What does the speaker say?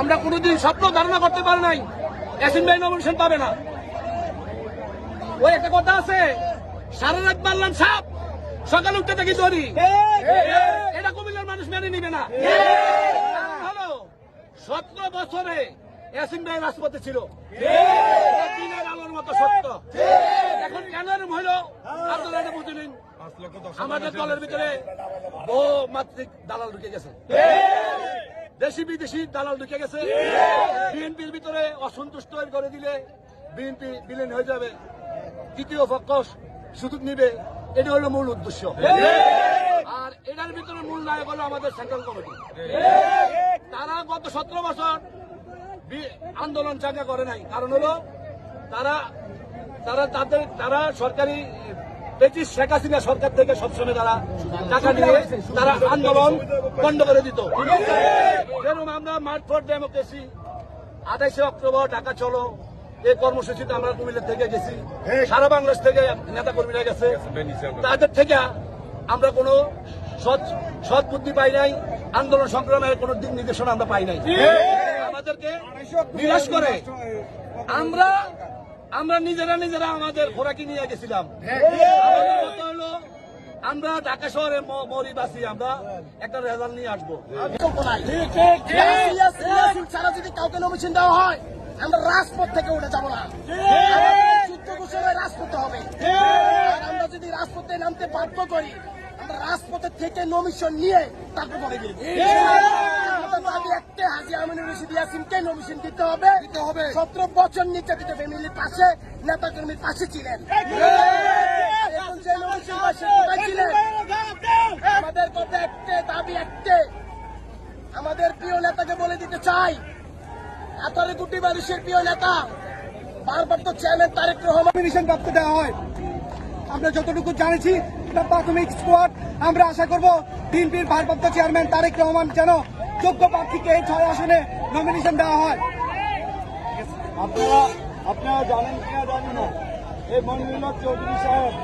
আমরা কোনোদিন স্বপ্ন ধারণা করতে পারি নাই। অ্যাসিন ভাই নমিনেশন পাবে না। ওই একটা কথা আছে সারা রাত মারলাম সাপ সকাল উঠতে দেখি দড়ি। এটা কুমিল্লার মানুষ মেনে নিবে না। হলো সতেরো বছরে ইয়াসিন ভাই রাজপথে ছিল। দিনের আলোর মতো সত্য। এখন কেন এরম হইল? আপনারা এটা বুঝে নিন। আমাদের দলের ভিতরে বহু মাত্রিক দালাল ঢুকে গেছে। দেশি বিদেশি দালাল ঢুকে গেছে। বিএনপির ভিতরে অসন্তুষ্ট করে দিলে বিএনপি বিলীন হয়ে যাবে। তৃতীয় পক্ষ সুযোগ নিবে। এটা হলো মূল উদ্দেশ্য। আর এটার ভিতরে মূল নায়ক হলো আমাদের সেন্ট্রাল কমিটি তারা গত সতেরো বছর আন্দোলন চাঙ্গা করে নাই। কারণ হলো তারা তারা তাদের, তারা সরকারি ব্রিটিশ শেখ হাসিনা সরকার থেকে সবসময় তারা টাকা নিয়ে তারা আন্দোলন বন্ধ করে দিত। যেরকম আমরা মার্চ ফর ডেমোক্রেসি আঠাইশে অক্টোবর ঢাকা চলো। এই কর্মসূচিতে আমরা কুমিল্লা থেকে গেছি। সারা বাংলাদেশ থেকে নেতা কর্মীরা গেছে তাদের থেকে আমরা কোনো সৎ সৎ বুদ্ধি পাই নাই। আন্দোলন সংগ্রামের কোনো দিক নির্দেশনা আমরা পাই নাই। আমাদেরকে নিরাশ করে। আমরা আমরা নিজেরা নিজেরা আমাদের খোরাকি নিয়ে গেছিলাম। হলো আমরা ঢাকা শহরে ম- মরি বাসি আমরা একটা রেজাল্ট নিয়ে আসব। ছাড়া যদি কাউকে নমিশন দেওয়া হয় আমরা রাজপথ থেকে উঠে যাব না। রাজপথে হবে আর আমরা যদি রাজপথে নামতে বাধ্য করি। আমরা রাজপথের থেকে নমিশন নিয়ে তারপর পরে দাবি একটা হাজি আমিনুর রশিদ ইয়াসিনকে নমিশন দিতে হবে দিতে হবে সতেরো বছর নির্যাতিত ফ্যামিলির পাশে নেতা কর্মীর পাশে ছিলেন এখন যে নমিশন পায় সে কোথায় ছিলেন আমাদের কথা একটা আমাদের প্রিয় নেতাকে বলে দিতে চাই। এতারে গুটি মানুষের প্রিয় নেতা ভারপ্রাপ্ত চেয়ারম্যান তারেক রহমান নমিনেশন প্রাপ্ত দেওয়া হয়। আমরা যতটুকু জানেছি, এটা প্রাথমিক স্কোয়াড। আমরা আশা করব বিএনপির ভারপ্রাপ্ত চেয়ারম্যান তারেক রহমান যেন যোগ্য প্রার্থীকে এই ছয় আসনে নমিনেশন দেওয়া হয়। আপনারা আপনারা জানেন কিনা জানি না। এই মনিরুল্লাহ চৌধুরী সাহেব।